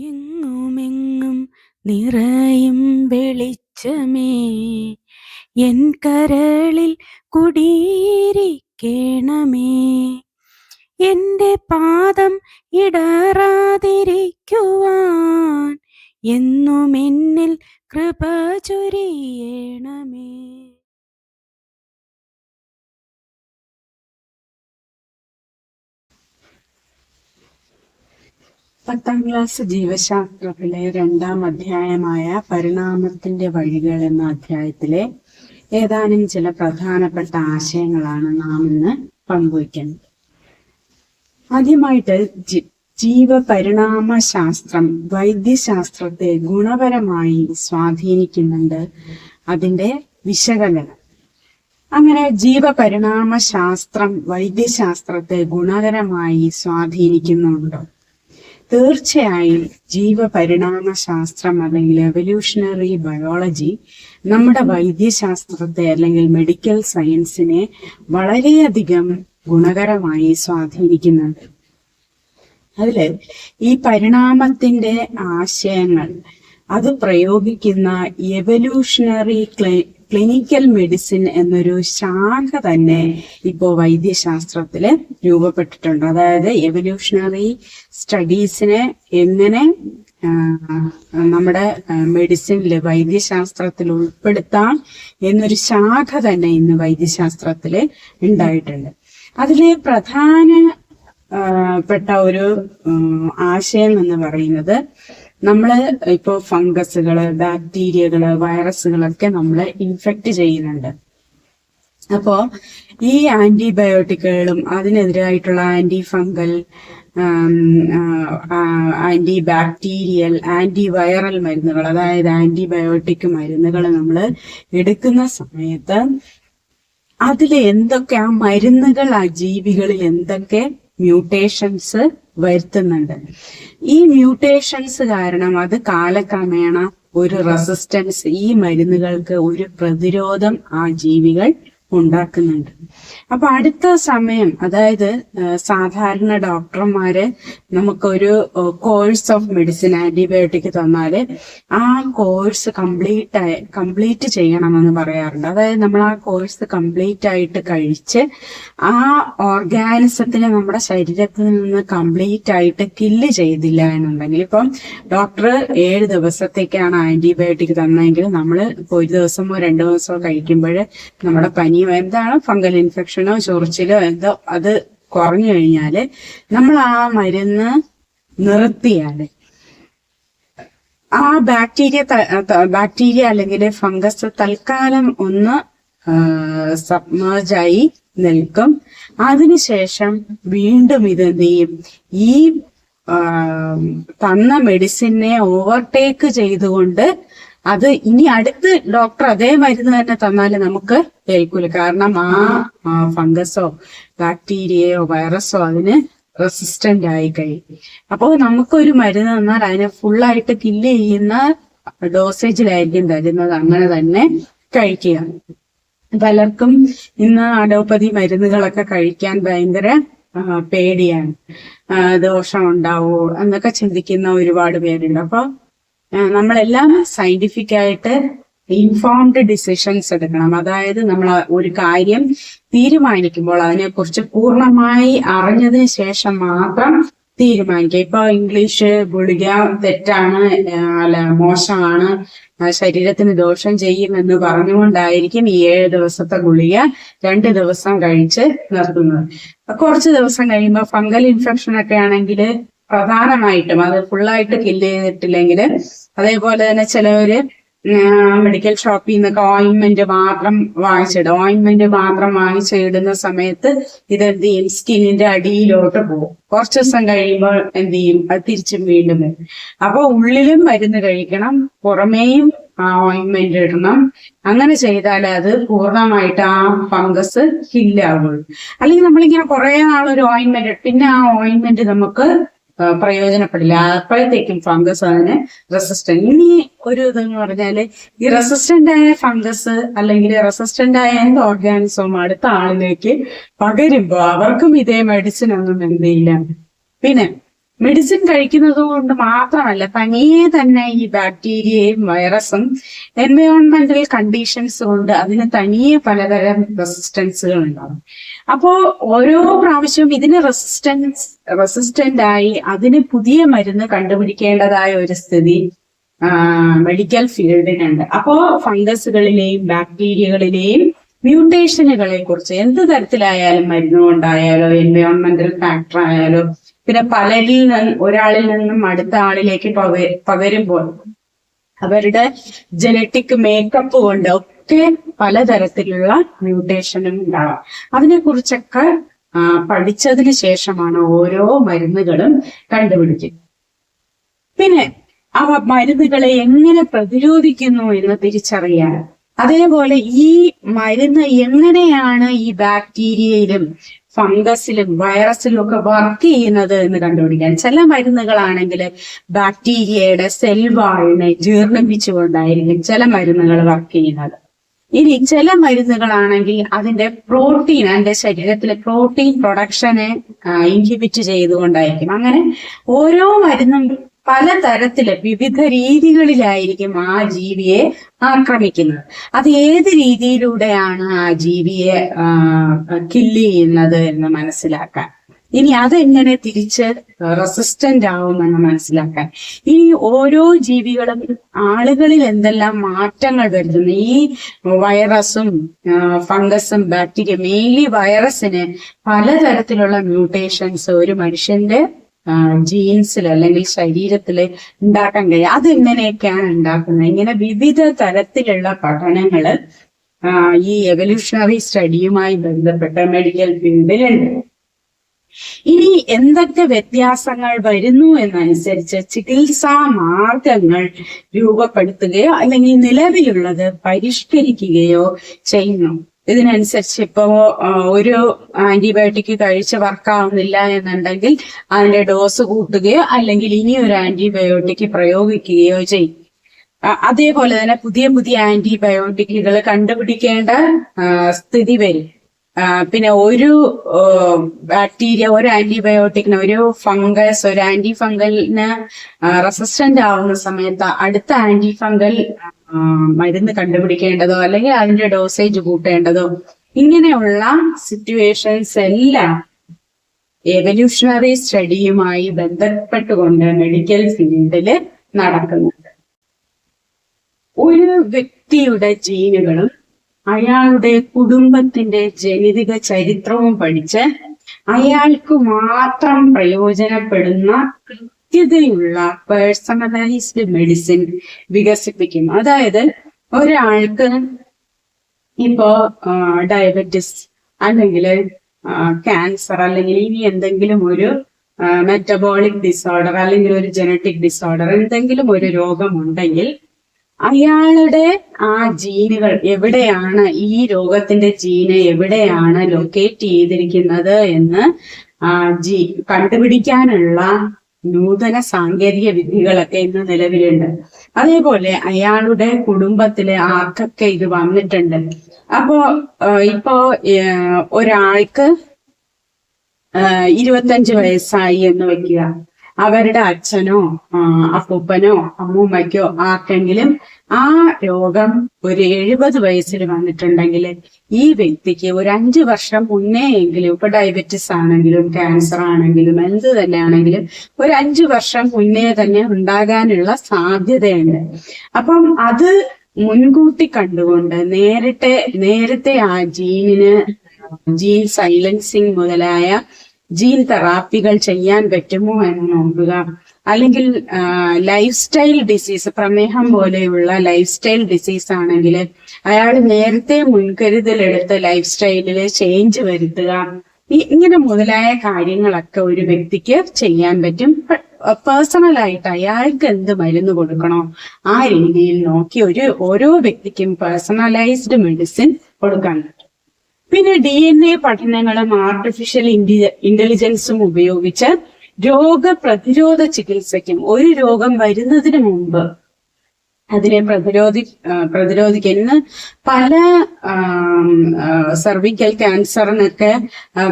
എങ്ങുമെങ്ങും നിറയും വെളിച്ചമേ. എൻ കരളിൽ കുടിയിരിക്കണമേ. എന്റെ പാദം ഇടറാതിരിക്കുവാൻ എന്നും എന്നിൽ കൃപ ചൊരിയണമേ. പത്താം ക്ലാസ് ജീവശാസ്ത്രത്തിലെ രണ്ടാം അധ്യായമായ പരിണാമത്തിന്റെ വഴികൾ എന്ന അധ്യായത്തിലെ ഏതാനും ചില പ്രധാനപ്പെട്ട ആശയങ്ങളാണ് നാം ഇന്ന് പങ്കുവയ്ക്കുന്നത് ആദ്യമായിട്ട് ജീവപരിണാമ ശാസ്ത്രം വൈദ്യശാസ്ത്രത്തെ ഗുണപരമായി സ്വാധീനിക്കുന്നുണ്ട് അതിന്റെ വിശകലനം. അങ്ങനെ ജീവപരിണാമ ശാസ്ത്രം വൈദ്യശാസ്ത്രത്തെ ഗുണകരമായി സ്വാധീനിക്കുന്നുണ്ടോ? തീർച്ചയായും ജീവപരിണാമ ശാസ്ത്രം അല്ലെങ്കിൽ എവല്യൂഷണറി ബയോളജി നമ്മുടെ വൈദ്യശാസ്ത്രത്തെ അല്ലെങ്കിൽ മെഡിക്കൽ സയൻസിനെ വളരെയധികം ഗുണകരമായി സ്വാധീനിക്കുന്നുണ്ട്. അതിൽ ഈ പരിണാമത്തിന്റെ ആശയങ്ങൾ അത് പ്രയോഗിക്കുന്ന എവല്യൂഷണറി ക്ലിനിക്കൽ മെഡിസിൻ എന്നൊരു ശാഖ തന്നെ ഇപ്പോൾ വൈദ്യശാസ്ത്രത്തിൽ രൂപപ്പെട്ടിട്ടുണ്ട്. അതായത് എവല്യൂഷണറി സ്റ്റഡീസിനെ എങ്ങനെ നമ്മുടെ മെഡിസിനിൽ വൈദ്യശാസ്ത്രത്തിൽ ഉൾപ്പെടുത്താം എന്നൊരു ശാഖ തന്നെ ഇന്ന് വൈദ്യശാസ്ത്രത്തിൽ ഉണ്ടായിട്ടുണ്ട്. അതിലെ പ്രധാന പെട്ട ഒരു ആശയം എന്ന് പറയുന്നത് നമ്മൾ ഇപ്പോൾ ഫംഗസുകൾ ബാക്ടീരിയകൾ വൈറസുകളൊക്കെ നമ്മളെ ഇൻഫെക്റ്റ് ചെയ്യുന്നുണ്ട്. അപ്പോ ഈ ആന്റിബയോട്ടിക്കുകളും അതിനെതിരായിട്ടുള്ള anti fungal anti bacterial anti viral മരുന്നുകൾ അതായത് ആന്റിബയോട്ടിക് മരുന്നുകൾ നമ്മൾ എടുക്കുന്ന സമയത്ത് അതിൽ എന്തൊക്കെ ആ മരുന്നുകൾ ആ ജീവികളിൽ എന്തൊക്കെ മ്യൂട്ടേഷൻസ് വരുത്തുന്നുണ്ട്. ഈ മ്യൂട്ടേഷൻസ് കാരണം അത് കാലക്രമേണ ഒരു റെസിസ്റ്റൻസ് ഈ മരുന്നുകൾക്ക് ഒരു പ്രതിരോധം ആ ജീവികൾ ഉണ്ടാക്കുന്നുണ്ട്. അപ്പൊ അടുത്ത സമയം അതായത് സാധാരണ ഡോക്ടർമാര് നമുക്കൊരു കോഴ്സ് ഓഫ് മെഡിസിൻ ആന്റിബയോട്ടിക് തന്നാൽ ആ കോഴ്സ് കംപ്ലീറ്റ് ആയി കംപ്ലീറ്റ് ചെയ്യണമെന്ന് പറയാറുണ്ട്. അതായത് നമ്മൾ ആ കോഴ്സ് കംപ്ലീറ്റ് ആയിട്ട് കഴിച്ച് ആ ഓർഗാനിസത്തിനെ നമ്മുടെ ശരീരത്തിൽ നിന്ന് കംപ്ലീറ്റ് ആയിട്ട് കില്ല് ചെയ്തില്ല എന്നുണ്ടെങ്കിൽ ഇപ്പം ഡോക്ടർ ഏഴ് ദിവസത്തേക്കാണ് ആന്റിബയോട്ടിക് തന്നെങ്കിൽ നമ്മൾ ഒരു ദിവസമോ രണ്ടു ദിവസമോ കഴിക്കുമ്പോൾ നമ്മുടെ പനിയോ എന്താണ് ഫംഗൽ ഇൻഫെക്ഷനോ ചൊറിച്ചിലോ എന്തോ അത് കുറഞ്ഞു കഴിഞ്ഞാൽ നമ്മൾ ആ മരുന്ന് നിർത്തിയാൽ ആ ബാക്ടീരിയ ബാക്ടീരിയ അല്ലെങ്കിൽ ഫംഗസ് തൽക്കാലം ഒന്ന് സബ്മേജായി നിൽക്കും. അതിനുശേഷം വീണ്ടും ഇത് എന്ത് ചെയ്യും? ഈ തന്ന മെഡിസിനെ ഓവർടേക്ക് ചെയ്തുകൊണ്ട് അത് ഇനി അടുത്ത് ഡോക്ടർ അതേ മരുന്ന് തന്നെ തന്നാൽ നമുക്ക് ഏൽക്കൂല കാരണം ആ ഫംഗസോ ബാക്ടീരിയയോ വൈറസോ അതിന് റെസിസ്റ്റന്റ് ആയി കഴിയും. അപ്പോൾ നമുക്കൊരു മരുന്ന് തന്നാൽ അതിനെ ഫുള്ളായിട്ട് കില്ല് ചെയ്യുന്ന ഡോസേജിലായിരിക്കും തരുന്നത്. അങ്ങനെ തന്നെ കഴിക്കുക. പലർക്കും ഇന്ന് അലോപ്പതി മരുന്നുകളൊക്കെ കഴിക്കാൻ ഭയങ്കര പേടിയാണ്. ദോഷം ഉണ്ടാവോ എന്നൊക്കെ ചിന്തിക്കുന്ന ഒരുപാട് പേരുണ്ട്. അപ്പൊ ആ, നമ്മളെല്ലാം സയന്റിഫിക് ആയിട്ട് ഇൻഫോംഡ് ഡിസിഷൻസ് എടുക്കണം. അതായത് നമ്മൾ ഒരു കാര്യം തീരുമാനിക്കുമ്പോൾ അതിനെ അതിനെക്കുറിച്ച് പൂർണമായി അറിഞ്ഞതിന് ശേഷം മാത്രം തീരുമാനിക്കുക. ഇപ്പൊ ഇംഗ്ലീഷ് ഗുളിക തെറ്റാണ് അല്ല മോശമാണ് ശരീരത്തിന് ദോഷം ചെയ്യുമെന്ന് പറഞ്ഞുകൊണ്ടായിരിക്കും ഈ ഏഴ് ദിവസത്തെ ഗുളിക രണ്ട് ദിവസം കഴിച്ച് നിർത്തുന്നത്. കുറച്ച് ദിവസം കഴിയുമ്പോൾ ഫംഗൽ ഇൻഫെക്ഷൻ ഒക്കെ ആണെങ്കിൽ പ്രധാനമായിട്ടും. അത് ഫുള്ളായിട്ട് കില്ല് ചെയ്തിട്ടില്ലെങ്കിൽ അതേപോലെ തന്നെ ചിലവര് മെഡിക്കൽ ഷോപ്പിൽ നിന്നൊക്കെ ഓയിൻമെന്റ് മാത്രം വാങ്ങിച്ചിടും. ഓയിൻമെന്റ് മാത്രം വാങ്ങിച്ചിടുന്ന സമയത്ത് ഇത് എന്ത് ചെയ്യും? സ്കിന്നിന്റെ അടിയിലോട്ട് പോകും. കുറച്ച് ദിവസം കഴിയുമ്പോൾ എന്ത് ചെയ്യും? അത് തിരിച്ചും വീണ്ടും വരും. അപ്പൊ ഉള്ളിലും മരുന്ന് കഴിക്കണം. പുറമേയും ആ ഓയിൻമെന്റ് ഇടണം. അങ്ങനെ ചെയ്താൽ അത് പൂർണമായിട്ട് ആ ഫംഗസ് ഹില്ലാവുള്ളൂ അല്ലെങ്കിൽ നമ്മളിങ്ങനെ കുറെ നാളൊരു ഓയിൻമെന്റ് പിന്നെ ആ ഓയിൻമെന്റ് നമുക്ക് പ്രയോജനപ്പെടില്ല. അപ്പോഴത്തേക്കും ഫംഗസ് അതിന് റെസിസ്റ്റന്റ് ഇനി ഒരു ഇതെന്ന് പറഞ്ഞാൽ ഈ റെസിസ്റ്റന്റ് ആയ ഫംഗസ് അല്ലെങ്കിൽ റെസിസ്റ്റന്റ് ആയ എന്ത് ഓർഗാനിസവും അടുത്ത ആളിലേക്ക് പകരുമ്പോ അവർക്കും ഇതേ മെഡിസിൻ ഒന്നും എന്ത് ചെയ്യില്ല. പിന്നെ മെഡിസിൻ കഴിക്കുന്നത് കൊണ്ട് മാത്രമല്ല തനിയെ തന്നെ ഈ ബാക്ടീരിയയും വൈറസും എൻവയോൺമെന്റൽ കണ്ടീഷൻസ് കൊണ്ട് അതിന് തനിയെ പലതരം റെസിസ്റ്റൻസുകൾ ഉണ്ടാകും. അപ്പോ ഓരോ പ്രാവശ്യവും ഇതിന് റെസിസ്റ്റൻസ് റെസിസ്റ്റന്റ് ആയി അതിന് പുതിയ മരുന്ന് കണ്ടുപിടിക്കേണ്ടതായ ഒരു സ്ഥിതി മെഡിക്കൽ ഫീൽഡിനുണ്ട് അപ്പോ ഫംഗസുകളിലെയും ബാക്ടീരിയകളിലെയും മ്യൂട്ടേഷനുകളെ കുറിച്ച് എന്ത് തരത്തിലായാലും മരുന്നുകൊണ്ടായാലോ എൻവയോൺമെന്റൽ ഫാക്ടർ ആയാലോ പിന്നെ പലരിൽ നിന്ന് ഒരാളിൽ നിന്നും അടുത്ത ആളിലേക്ക് പക പകരുമ്പോൾ അവരുടെ ജനറ്റിക് മേക്കപ്പ് കൊണ്ട് ഒക്കെ പലതരത്തിലുള്ള മ്യൂട്ടേഷനും ഉണ്ടാവാം. അതിനെ കുറിച്ചൊക്കെ പഠിച്ചതിന് ശേഷമാണ് ഓരോ മരുന്നുകളും കണ്ടുപിടിക്കുന്നത്. പിന്നെ അവ മരുന്നുകളെ എങ്ങനെ പ്രതിരോധിക്കുന്നു എന്ന് തിരിച്ചറിയാൻ അതേപോലെ ഈ മരുന്ന് എങ്ങനെയാണ് ഈ ബാക്ടീരിയയിലും ഫംഗസിലും വൈറസിലും ഒക്കെ വർക്ക് ചെയ്യുന്നത് എന്ന് കണ്ടുപിടിക്കാൻ? ചില മരുന്നുകളാണെങ്കിൽ ബാക്ടീരിയയുടെ സെൽ വാളിനെ ജീർണിപ്പിച്ചുകൊണ്ടായിരിക്കും ചില മരുന്നുകൾ വർക്ക് ചെയ്യുന്നത്. ഇനി ചില മരുന്നുകളാണെങ്കിൽ അതിന്റെ പ്രോട്ടീൻ അതിന്റെ ശരീരത്തിലെ പ്രോട്ടീൻ പ്രൊഡക്ഷനെ ഇൻഹിബിറ്റ് ചെയ്തുകൊണ്ടായിരിക്കും. അങ്ങനെ ഓരോ മരുന്നും പലതരത്തിൽ വിവിധ രീതികളിലായിരിക്കും ആ ജീവിയെ ആക്രമിക്കുന്നത്. അത് ഏത് രീതിയിലൂടെയാണ് ആ ജീവിയെ കില്ല് ചെയ്യുന്നത് എന്ന് മനസ്സിലാക്കാൻ? ഇനി അതെങ്ങനെ തിരിച്ച് റെസിസ്റ്റന്റ് ആവുമെന്ന് മനസ്സിലാക്കാൻ? ഈ ഓരോ ജീവികളും ആളുകളിൽ എന്തെല്ലാം മാറ്റങ്ങൾ വരുത്തുന്നു? ഈ വൈറസും ഫംഗസും ബാക്ടീരിയ മെയിൻലി വൈറസിന് പലതരത്തിലുള്ള മ്യൂട്ടേഷൻസ് ഒരു മനുഷ്യന്റെ ജീൻസിൽ അല്ലെങ്കിൽ ശരീരത്തിൽ ഉണ്ടാക്കാൻ കഴിയും. അതെങ്ങനെയൊക്കെയാണ് ഉണ്ടാക്കുന്നത്? ഇങ്ങനെ വിവിധ തരത്തിലുള്ള പഠനങ്ങൾ ഈ എവല്യൂഷണറി സ്റ്റഡിയുമായി ബന്ധപ്പെട്ട മെഡിക്കൽ ഫീൽഡിലുണ്ട് ഇനി എന്തൊക്കെ വ്യത്യാസങ്ങൾ വരുന്നു എന്നനുസരിച്ച് ചികിത്സാ മാർഗങ്ങൾ രൂപപ്പെടുത്തുകയോ അല്ലെങ്കിൽ നിലവിലുള്ളത് പരിഷ്കരിക്കുകയോ ചെയ്യുന്നു. ഇതിനനുസരിച്ച് ഇപ്പോ ഒരു ആന്റിബയോട്ടിക് കഴിച്ച് വർക്കാവുന്നില്ല എന്നുണ്ടെങ്കിൽ അതിന്റെ ഡോസ് കൂട്ടുകയോ അല്ലെങ്കിൽ ഇനി ഒരു ആന്റിബയോട്ടിക് പ്രയോഗിക്കുകയോ ചെയ്യും. അതേപോലെ തന്നെ പുതിയ പുതിയ ആന്റിബയോട്ടിക്കുകൾ കണ്ടുപിടിക്കേണ്ട സ്ഥിതി വരും. പിന്നെ ഒരു ബാക്ടീരിയ ഒരു ആന്റിബയോട്ടിക്കിന് ഒരു ഫംഗസ് ഒരു ആന്റി ഫംഗലിന് റെസിസ്റ്റന്റ് ആവുന്ന സമയത്ത് അടുത്ത ആന്റി ഫംഗൽ മരുന്ന് കണ്ടുപിടിക്കേണ്ടതോ അല്ലെങ്കിൽ അതിന്റെ ഡോസേജ് കൂട്ടേണ്ടതോ ഇങ്ങനെയുള്ള സിറ്റുവേഷൻസ് എല്ലാം എവല്യൂഷണറി സ്റ്റഡിയുമായി ബന്ധപ്പെട്ടുകൊണ്ട് മെഡിക്കൽ ഫീൽഡിൽ നടക്കുന്നുണ്ട്. ഒരു വ്യക്തിയുടെ ജീനുകളും അയാളുടെ കുടുംബത്തിന്റെ ജനിതക ചരിത്രവും പഠിച്ച് അയാൾക്ക് മാത്രം പ്രയോജനപ്പെടുന്ന കൃത്യതയുള്ള പേഴ്സണലൈസ്ഡ് മെഡിസിൻ വികസിപ്പിക്കും അതായത് ഒരാൾക്ക് ഇപ്പോ ഡയബറ്റിസ് അല്ലെങ്കിൽ ക്യാൻസർ അല്ലെങ്കിൽ ഇനി എന്തെങ്കിലും ഒരു മെറ്റബോളിക് ഡിസോർഡർ അല്ലെങ്കിൽ ഒരു ജനറ്റിക് ഡിസോർഡർ എന്തെങ്കിലും ഒരു രോഗമുണ്ടെങ്കിൽ അയാളുടെ ആ ജീനുകൾ എവിടെയാണ് ഈ രോഗത്തിന്റെ ജീന് എവിടെയാണ് ലൊക്കേറ്റ് ചെയ്തിരിക്കുന്നത് എന്ന് ജീ കണ്ടുപിടിക്കാനുള്ള നൂതന സാങ്കേതിക വിദ്യകളൊക്കെ ഇന്ന് നിലവിലുണ്ട്. അതേപോലെ അയാളുടെ കുടുംബത്തിലെ ആർക്കൊക്കെ ഇത് വന്നിട്ടുണ്ട്. അപ്പോ ഇപ്പോ ഒരാൾക്ക് ഇരുപത്തഞ്ച് വയസ്സായി എന്ന് വെക്കുക. അവരുടെ അച്ഛനോ അപ്പൂപ്പനോ അമ്മൂമ്മയ്ക്കോ ആർക്കെങ്കിലും ആ രോഗം ഒരു എഴുപത് വയസ്സിൽ വന്നിട്ടുണ്ടെങ്കിൽ ഈ വ്യക്തിക്ക് ഒരു അഞ്ചു വർഷം മുന്നേ എങ്കിലും ഇപ്പൊ ഡയബറ്റിസ് ആണെങ്കിലും ക്യാൻസർ ആണെങ്കിലും എന്ത് തന്നെ ആണെങ്കിലും ഒരു അഞ്ചു വർഷം മുന്നേ തന്നെ ഉണ്ടാകാനുള്ള സാധ്യതയുണ്ട്. അപ്പം അത് മുൻകൂട്ടി കണ്ടുകൊണ്ട് നേരത്തെ നേരത്തെ ആ ജീനിന് ജീൻ സൈലൻസിങ് മുതലായ ജീൻ തെറാപ്പികൾ ചെയ്യാൻ പറ്റുമോ എന്ന് നോക്കുക. അല്ലെങ്കിൽ ലൈഫ് സ്റ്റൈൽ ഡിസീസ് പ്രമേഹം പോലെയുള്ള ലൈഫ് സ്റ്റൈൽ ഡിസീസ് ആണെങ്കിൽ അയാൾ നേരത്തെ മുൻകരുതലെടുത്ത് ലൈഫ് സ്റ്റൈലിൽ ചേഞ്ച് വരുത്തുക ഇങ്ങനെ മുതലായ കാര്യങ്ങളൊക്കെ ഒരു വ്യക്തിക്ക് ചെയ്യാൻ പറ്റും. പേഴ്സണൽ ആയിട്ട് അയാൾക്ക് എന്ത് മരുന്ന് കൊടുക്കണോ ആ രീതിയിൽ നോക്കി ഒരു ഓരോ വ്യക്തിക്കും പേഴ്സണലൈസ്ഡ് മെഡിസിൻ കൊടുക്കാൻ പിന്നെ ഡി എൻ എ പഠനങ്ങളും ആർട്ടിഫിഷ്യൽ ഇന്റലിജൻസും ഉപയോഗിച്ച് രോഗപ്രതിരോധ ചികിത്സയ്ക്കും ഒരു രോഗം വരുന്നതിന് മുമ്പ് അതിനെ പ്രതിരോധി പ്രതിരോധിക്കാൻ ഇന്ന് പല സർവിക്കൽ ക്യാൻസറിനൊക്കെ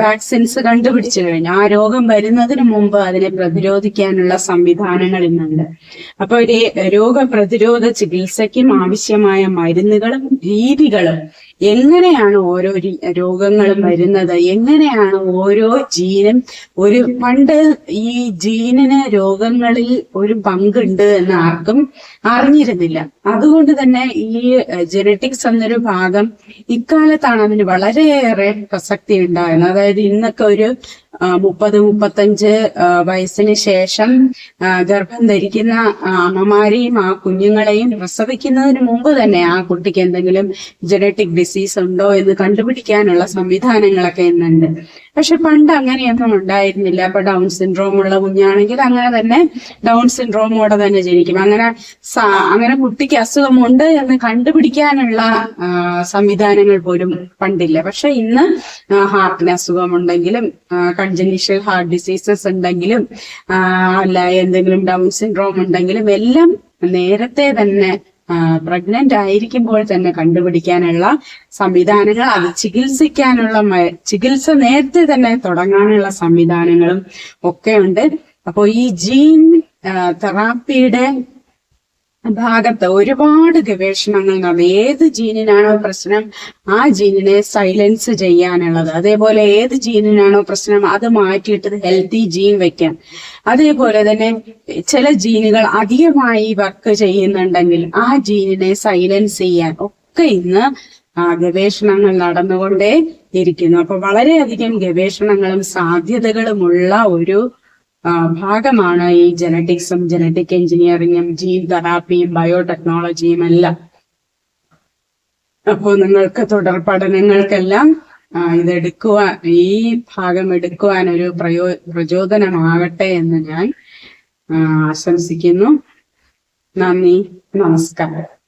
വാക്സിൻസ് കണ്ടുപിടിച്ചു കഴിഞ്ഞു. ആ രോഗം വരുന്നതിന് മുമ്പ് അതിനെ പ്രതിരോധിക്കാനുള്ള സംവിധാനങ്ങൾ ഇന്നുണ്ട്. അപ്പൊ രോഗപ്രതിരോധ ചികിത്സയ്ക്കും ആവശ്യമായ മരുന്നുകളും രീതികളും എങ്ങനെയാണ് ഓരോ രോഗങ്ങൾ രോഗങ്ങളും വരുന്നത്? എങ്ങനെയാണ് ഓരോ ജീനും ഒരു പണ്ട് ഈ ജീനിന് രോഗങ്ങളിൽ ഒരു പങ്കുണ്ട് എന്ന് ആർക്കും അറിഞ്ഞിരുന്നില്ല. അതുകൊണ്ട് തന്നെ ഈ ജനറ്റിക്സ് എന്നൊരു ഭാഗം ഇക്കാലത്താണ് അതിന് വളരെയേറെ പ്രസക്തി ഉണ്ടായിരുന്നത് അതായത് ഇന്നൊക്കെ ഒരു മുപ്പത് മുപ്പത്തഞ്ച് വയസ്സിന് ശേഷം ഗർഭം ധരിക്കുന്ന അമ്മമാരെയും ആ കുഞ്ഞുങ്ങളെയും പ്രസവിക്കുന്നതിന് മുമ്പ് തന്നെ ആ കുട്ടിക്ക് എന്തെങ്കിലും ജനറ്റിക് ഡിസീസ് ഉണ്ടോ എന്ന് കണ്ടുപിടിക്കാനുള്ള സംവിധാനങ്ങളൊക്കെ ഇന്നുണ്ട്. പക്ഷെ പണ്ട് അങ്ങനെയൊന്നും ഉണ്ടായിരുന്നില്ല. അപ്പൊ ഡൗൺ സിൻഡ്രോം ഉള്ള കുഞ്ഞാണെങ്കിൽ അങ്ങനെ തന്നെ ഡൗൺ സിൻഡ്രോമോടെ തന്നെ ജനിക്കും. അങ്ങനെ അങ്ങനെ കുട്ടിക്ക് അസുഖമുണ്ട് എന്ന് കണ്ടുപിടിക്കാനുള്ള സംവിധാനങ്ങൾ പോലും പണ്ടില്ല. പക്ഷെ ഇന്ന് ഹാർട്ടിന് അസുഖമുണ്ടെങ്കിലും കൺജനീഷ്യൽ ഹാർട്ട് ഡിസീസസ് ഉണ്ടെങ്കിലും അല്ല എന്തെങ്കിലും ഡൗൺ സിൻഡ്രോം ഉണ്ടെങ്കിലും എല്ലാം നേരത്തെ തന്നെ പ്രഗ്നന്റ് ആയിരിക്കുമ്പോൾ തന്നെ കണ്ടുപിടിക്കാനുള്ള സംവിധാനങ്ങൾ അത് ചികിത്സിക്കാനുള്ള ചികിത്സ നേരത്തെ തന്നെ തുടങ്ങാനുള്ള സംവിധാനങ്ങളും ഒക്കെ ഉണ്ട്. അപ്പോൾ ഈ ജീൻ തെറാപ്പിയുടെ ഭാഗത്ത് ഒരുപാട് ഗവേഷണങ്ങൾ നടന്നു. ഏത് ജീനിനാണോ പ്രശ്നം ആ ജീനിനെ സൈലൻസ് ചെയ്യാനുള്ളത്. അതേപോലെ ഏത് ജീനിനാണോ പ്രശ്നം അത് മാറ്റിയിട്ട് ഹെൽത്തി ജീൻ വെക്കാൻ അതേപോലെ തന്നെ ചില ജീനുകൾ അധികമായി വർക്ക് ചെയ്യുന്നുണ്ടെങ്കിൽ ആ ജീനിനെ സൈലൻസ് ചെയ്യാൻ ഒക്കെ ഇന്ന് ഗവേഷണങ്ങൾ നടന്നുകൊണ്ടേ ഇരിക്കുന്നു. അപ്പൊ വളരെയധികം ഗവേഷണങ്ങളും സാധ്യതകളുമുള്ള ഒരു ഭാഗമാണ് ഈ ജനറ്റിക്സും ജനറ്റിക് എഞ്ചിനീയറിംഗും ജീൻ തെറാപ്പിയും ബയോടെക്നോളജിയും എല്ലാം. അപ്പോൾ നിങ്ങൾക്ക് തുടർ പഠനങ്ങൾക്കെല്ലാം ഇതെടുക്കുവാൻ ഈ ഭാഗം എടുക്കുവാൻ ഒരു പ്രയോ പ്രചോദനമാകട്ടെ എന്ന് ഞാൻ ആശംസിക്കുന്നു. നന്ദി നമസ്കാരം.